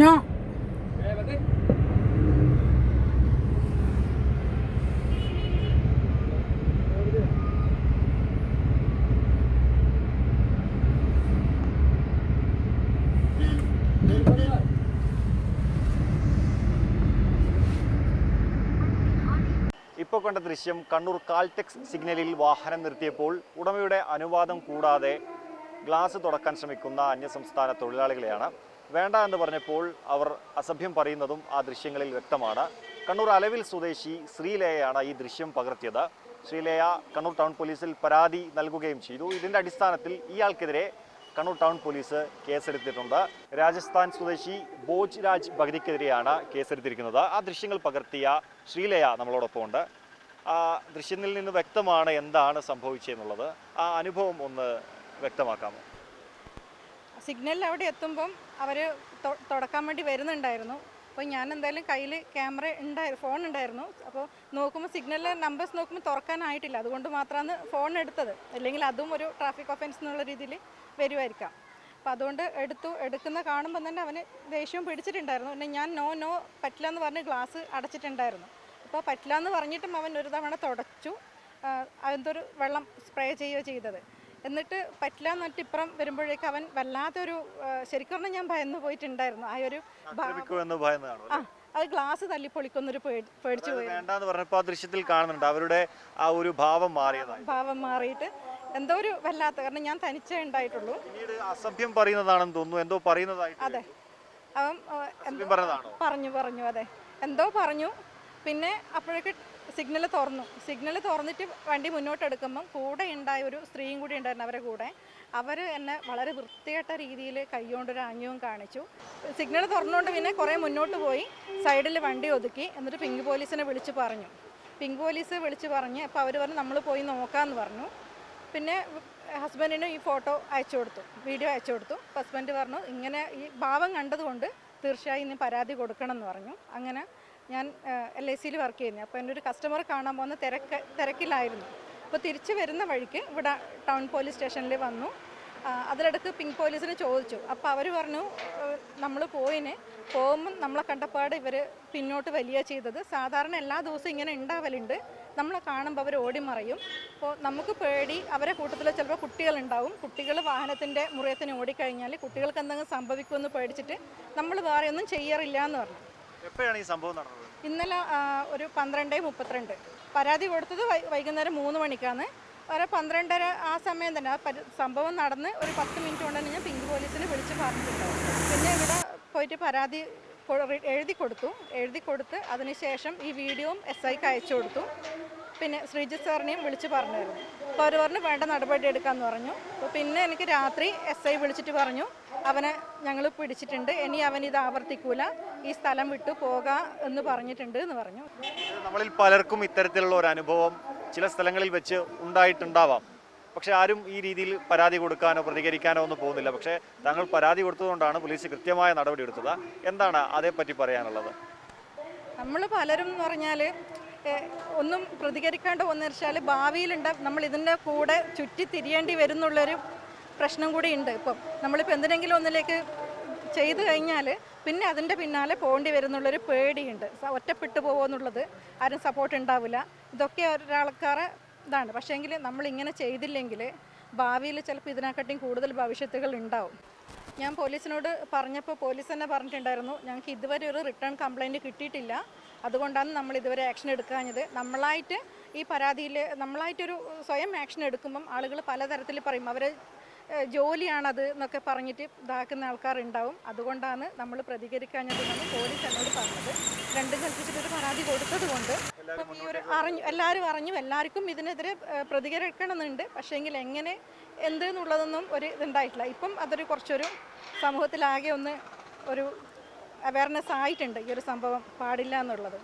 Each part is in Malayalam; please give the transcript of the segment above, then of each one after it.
നോ ഇപ്പോൾ കണ്ട ദൃശ്യം കണ്ണൂർ കാൽടെക്സ് സിഗ്നലിൽ വാഹനം നിർത്തിയപ്പോൾ ഉടമയുടെ അനുവാദം കൂടാതെ ഗ്ലാസ് തുടക്കാൻ ശ്രമിക്കുന്ന അന്യസംസ്ഥാന തൊഴിലാളികളെയാണ്. വേണ്ട എന്ന് പറഞ്ഞപ്പോൾ അവർ അസഭ്യം പറയുന്നതും ആ ദൃശ്യങ്ങളിൽ വ്യക്തമാണ്. കണ്ണൂർ അലവിൽ സ്വദേശി ശ്രീലേയാണ് ഈ ദൃശ്യം പകർത്തിയത്. ശ്രീലയ കണ്ണൂർ ടൗൺ പോലീസിൽ പരാതി നൽകുകയും ചെയ്തു. ഇതിന്റെ അടിസ്ഥാനത്തിൽ ഇയാൾക്കെതിരെ കണ്ണൂർ ടൗൺ പോലീസ് കേസെടുത്തിട്ടുണ്ട്. രാജസ്ഥാൻ സ്വദേശി ബോജ് രാജ് ഭഗതിക്കെതിരെയാണ് കേസെടുത്തിരിക്കുന്നത്. ആ ദൃശ്യങ്ങൾ പകർത്തിയ ശ്രീലയ നമ്മളോടൊപ്പം ഉണ്ട് ആ ദൃശ്യത്തിൽ നിന്ന് വ്യക്തമാണ് എന്താണ് സംഭവിച്ചതെന്നുള്ളത്. ആ അനുഭവം ഒന്ന് വ്യക്തമാക്കാമോ? സിഗ്നലിൽ അവിടെ എത്തുമ്പം അവർ തുടക്കാൻ വേണ്ടി വരുന്നുണ്ടായിരുന്നു. അപ്പോൾ ഞാൻ എന്തായാലും കയ്യിൽ ക്യാമറ ഉണ്ടായിരുന്നു ഫോൺ ഉണ്ടായിരുന്നു. അപ്പോൾ നോക്കുമ്പോൾ സിഗ്നലിലെ നമ്പേഴ്സ് നോക്കുമ്പോൾ തുറക്കാനായിട്ടില്ല. അതുകൊണ്ട് മാത്രമാണ് ഫോൺ എടുത്തത്. അല്ലെങ്കിൽ അതും ഒരു ട്രാഫിക് ഒഫൻസ് എന്നുള്ള രീതിയിൽ വരുമായിരിക്കാം അപ്പോൾ അതുകൊണ്ട് എടുത്തു എടുക്കുന്ന കാണുമ്പോൾ തന്നെ അവന് ദേഷ്യവും പിടിച്ചിട്ടുണ്ടായിരുന്നു. പിന്നെ ഞാൻ നോ നോ പറ്റില്ല എന്ന് പറഞ്ഞ് ഗ്ലാസ് അടച്ചിട്ടുണ്ടായിരുന്നു. അപ്പോൾ പറ്റില്ല എന്ന് പറഞ്ഞിട്ടും അവൻ ഒരു തവണ തുടച്ചു. അതെന്തൊരു വെള്ളം സ്പ്രേ ചെയ്യുകയോ ചെയ്തത്. എന്നിട്ട് പറ്റില്ല എന്നിട്ട് ഇപ്പുറം വരുമ്പോഴേക്ക് അവൻ വല്ലാത്തൊരു ശരിക്കും പറഞ്ഞാൽ ഞാൻ ഭയന്ന് പോയിട്ടുണ്ടായിരുന്നു. ആ ഒരു ആ അത് ഗ്ലാസ് പൊളിക്കുന്ന ഒരു പേടിച്ചു പോയി. വേണ്ടെന്ന് പറഞ്ഞപ്പോൾ ആ ദൃശ്യത്തിൽ കാണുന്നുണ്ട്. അവരുടെ ആ ഒരു ഭാവം മാറിയതായി. ഭാവം മാറിയിട്ട് എന്തോ ഒരു വല്ലാത്ത കാരണം ഞാൻ തനിച്ചേ ഉണ്ടായിട്ടുള്ളൂ. പിന്നീട് അസഭ്യം പറയുന്നതാണെന്ന് തോന്നുന്നു. എന്തോ പറയുന്നതായിട്ട് അതെ. അവൻ പറഞ്ഞു പറഞ്ഞു അതെ. എന്തോ പറഞ്ഞു. പിന്നെ അപ്പോഴേക്ക് സിഗ്നൽ തുറന്നു. സിഗ്നൽ തുറന്നിട്ട് വണ്ടി മുന്നോട്ട് എടുക്കുമ്പം കൂടെ ഉണ്ടായ ഒരു സ്ത്രീയും കൂടി ഉണ്ടായിരുന്നു അവരെ കൂടെ. അവർ എന്നെ വളരെ വൃത്തികെട്ട രീതിയിൽ കൈകൊണ്ടൊരു ആംഗ്യവും കാണിച്ചു. സിഗ്നൽ തുറന്നുകൊണ്ട് പിന്നെ കുറേ മുന്നോട്ട് പോയി. സൈഡിൽ വണ്ടി ഒതുക്കി. എന്നിട്ട് പിങ്ക് പോലീസിനെ വിളിച്ച് പറഞ്ഞു. പിങ്ക് പോലീസ് വിളിച്ച് പറഞ്ഞ് അപ്പോൾ അവർ പറഞ്ഞു നമ്മൾ പോയി നോക്കാമെന്ന് പറഞ്ഞു. പിന്നെ ഹസ്ബൻഡിന് ഈ ഫോട്ടോ അയച്ചു കൊടുത്തു. വീഡിയോ അയച്ചു കൊടുത്തു. ഹസ്ബൻഡ് പറഞ്ഞു ഇങ്ങനെ ഈ ഭാവം കണ്ടതുകൊണ്ട് തീർച്ചയായും ഇനി പരാതി കൊടുക്കണം എന്ന് പറഞ്ഞു. അങ്ങനെ ഞാൻ എൽ ഐ സിയിൽ വർക്ക് ചെയ്യുന്നത് അപ്പോൾ എന്റെ ഒരു കസ്റ്റമർ കാണാൻ പോകുന്ന തിരക്ക് തിരക്കിലായിരുന്നു. അപ്പോൾ തിരിച്ചു വരുന്ന വഴിക്ക് ഇവിടെ ടൗൺ പോലീസ് സ്റ്റേഷനിൽ വന്നു. അതിലടക്ക് പിങ്ക് പോലീസിന് ചോദിച്ചു. അപ്പോൾ അവർ പറഞ്ഞു നമ്മൾ പോയിന്. പോകുമ്പം നമ്മളെ കണ്ടപ്പാട് ഇവർ പിന്നോട്ട് വലിയ ചെയ്തത്. സാധാരണ എല്ലാ ദിവസവും ഇങ്ങനെ ഉണ്ടാവലുണ്ട് നമ്മളെ കാണുമ്പോൾ അവർ ഓടി മറയും. അപ്പോൾ നമുക്ക് പേടി അവരെ കൂട്ടത്തിൽ ചിലപ്പോൾ കുട്ടികളുണ്ടാവും. കുട്ടികൾ വാഹനത്തിന്റെ മുറിയത്തിന് ഓടിക്കഴിഞ്ഞാൽ കുട്ടികൾക്ക് എന്തെങ്കിലും സംഭവിക്കുമെന്ന് പേടിച്ചിട്ട് നമ്മൾ വേറെ ഒന്നും ചെയ്യാറില്ല എന്ന് പറഞ്ഞു. എപ്പോഴാണ് ഈ സംഭവം നടന്നത്? ഇന്നലെ ഒരു പന്ത്രണ്ട് മുപ്പത്തിരണ്ട്. പരാതി കൊടുത്തത് വൈകുന്നേരം മൂന്ന് മണിക്കാണ്. ഒരു പന്ത്രണ്ടര ആ സമയം തന്നെ ആ സംഭവം നടന്ന് ഒരു പത്ത് മിനിറ്റ് കൊണ്ട് തന്നെ ഞാൻ പിങ്ക് പോലീസിനെ വിളിച്ച് പറഞ്ഞിട്ടുണ്ടാവും പിന്നെ ഇവിടെ പോയിട്ട് പരാതി എഴുതി കൊടുത്തു. എഴുതി കൊടുത്ത് അതിനുശേഷം ഈ വീഡിയോയും എസ് ഐക്ക് അയച്ചു കൊടുത്തു. പിന്നെ ശ്രീജിത്ത് സാറിനെയും വിളിച്ച് പറഞ്ഞായിരുന്നു. അപ്പോൾ അവർ പറഞ്ഞു വേണ്ട നടപടി എടുക്കാമെന്ന് പറഞ്ഞു. അപ്പോൾ പിന്നെ എനിക്ക് രാത്രി എസ് ഐ വിളിച്ചിട്ട് പറഞ്ഞു അവനെ ഞങ്ങൾ പിടിച്ചിട്ടുണ്ട്. ഇനി അവൻ ഇത് ആവർത്തിക്കൂല. ഈ സ്ഥലം വിട്ടു പോകാം എന്ന് പറഞ്ഞിട്ടുണ്ട് എന്ന് പറഞ്ഞു. നമ്മളിൽ പലർക്കും ഇത്തരത്തിലുള്ള ഒരു അനുഭവം ചില സ്ഥലങ്ങളിൽ വെച്ച് ഉണ്ടായിട്ടുണ്ടാവാം. പക്ഷെ ആരും ഈ രീതിയിൽ പരാതി കൊടുക്കാനോ പ്രതികരിക്കാനോ ഒന്നും പോകുന്നില്ല. പക്ഷെ താങ്കൾ പരാതി കൊടുത്തതുകൊണ്ടാണ് പോലീസ് കൃത്യമായ നടപടി എടുത്തത്. എന്താണ് അതേപ്പറ്റി പറയാനുള്ളത്? നമ്മൾ പലരും എന്ന് പറഞ്ഞാൽ ഒന്നും പ്രതികരിക്കാണ്ട് വന്നു വെച്ചാൽ ഭാവിയിലുണ്ട നമ്മൾ ഇതിന്റെ കൂടെ ചുറ്റി തിരിയേണ്ടി വരുന്നുള്ളൊരു പ്രശ്നം കൂടി ഉണ്ട്. ഇപ്പം നമ്മളിപ്പോൾ എന്തിനെങ്കിലും ഒന്നിലേക്ക് ചെയ്തു കഴിഞ്ഞാൽ പിന്നെ അതിന്റെ പിന്നാലെ പോകേണ്ടി വരുന്നുള്ളൊരു പേടിയുണ്ട്. ഒറ്റപ്പെട്ടു പോകുമെന്നുള്ളത് ആരും സപ്പോർട്ട് ഉണ്ടാവില്ല. ഇതൊക്കെ ഒരാൾക്കാരെ ഇതാണ്. പക്ഷേങ്കിൽ നമ്മളിങ്ങനെ ചെയ്തില്ലെങ്കിൽ ഭാവിയിൽ ചിലപ്പോൾ ഇതിനെക്കാട്ടിയും കൂടുതൽ ഭവിഷ്യത്തുകൾ ഉണ്ടാവും. ഞാൻ പോലീസിനോട് പറഞ്ഞപ്പോൾ പോലീസ് തന്നെ പറഞ്ഞിട്ടുണ്ടായിരുന്നു ഞങ്ങൾക്ക് ഇതുവരെ ഒരു റിട്ടേൺ കംപ്ലൈന്റ് കിട്ടിയിട്ടില്ല. അതുകൊണ്ടാണ് നമ്മൾ ഇതുവരെ ആക്ഷൻ എടുക്കാഞ്ഞത്. നമ്മളായിട്ട് ഈ പരാതിയിൽ നമ്മളായിട്ടൊരു സ്വയം ആക്ഷൻ എടുക്കുമ്പം ആളുകൾ പലതരത്തിൽ പറയും അവർ ജോലിയാണത് എന്നൊക്കെ പറഞ്ഞിട്ട് ഇതാക്കുന്ന ആൾക്കാരുണ്ടാവും. അതുകൊണ്ടാണ് നമ്മൾ പ്രതികരിക്കാഞ്ഞത് എന്നാണ് പോലീസ് എന്നോട് പറഞ്ഞത്. രണ്ടും കൽപ്പിച്ചിട്ടൊരു പരാതി കൊടുത്തത് കൊണ്ട് ഇപ്പം ഈ ഒരു അറിഞ്ഞു എല്ലാവരും അറിഞ്ഞു എല്ലാവർക്കും ഇതിനെതിരെ പ്രതികരിക്കണമെന്നുണ്ട്. പക്ഷേങ്കിൽ എങ്ങനെ എന്ത് എന്നുള്ളതൊന്നും ഒരു ഇതുണ്ടായിട്ടില്ല. ഇപ്പം അതൊരു കുറച്ചൊരു സമൂഹത്തിലാകെ ഒന്ന് ഒരു അവയർനെസ് ആയിട്ടുണ്ട് ഈ ഒരു സംഭവം പാടില്ല എന്നുള്ളത്.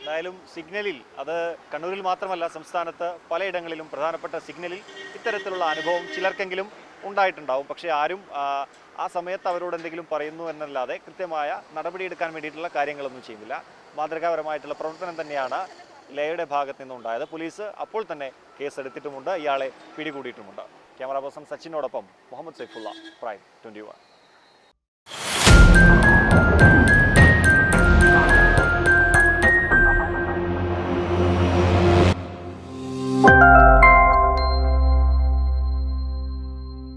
എന്തായാലും സിഗ്നലിൽ അത് കണ്ണൂരിൽ മാത്രമല്ല സംസ്ഥാനത്ത് പലയിടങ്ങളിലും പ്രധാനപ്പെട്ട സിഗ്നലിൽ ഇത്തരത്തിലുള്ള അനുഭവം ചിലർക്കെങ്കിലും ഉണ്ടായിട്ടുണ്ടാവും. പക്ഷേ ആരും ആ സമയത്ത് അവരോട് എന്തെങ്കിലും പറയുന്നു എന്നല്ലാതെ കൃത്യമായ നടപടിയെടുക്കാൻ വേണ്ടിയിട്ടുള്ള കാര്യങ്ങളൊന്നും ചെയ്യുന്നില്ല. മാതൃകാപരമായിട്ടുള്ള പ്രവർത്തനം തന്നെയാണ് ലയയുടെ ഭാഗത്ത് നിന്നുണ്ടായത്. പോലീസ് അപ്പോൾ തന്നെ കേസെടുത്തിട്ടുമുണ്ട്. ഇയാളെ പിടികൂടിയിട്ടുമുണ്ട്. ക്യാമറ പേഴ്സൺ സച്ചിനോടൊപ്പം മുഹമ്മദ് സൈഫുള്ള പ്രൈം ട്വന്റി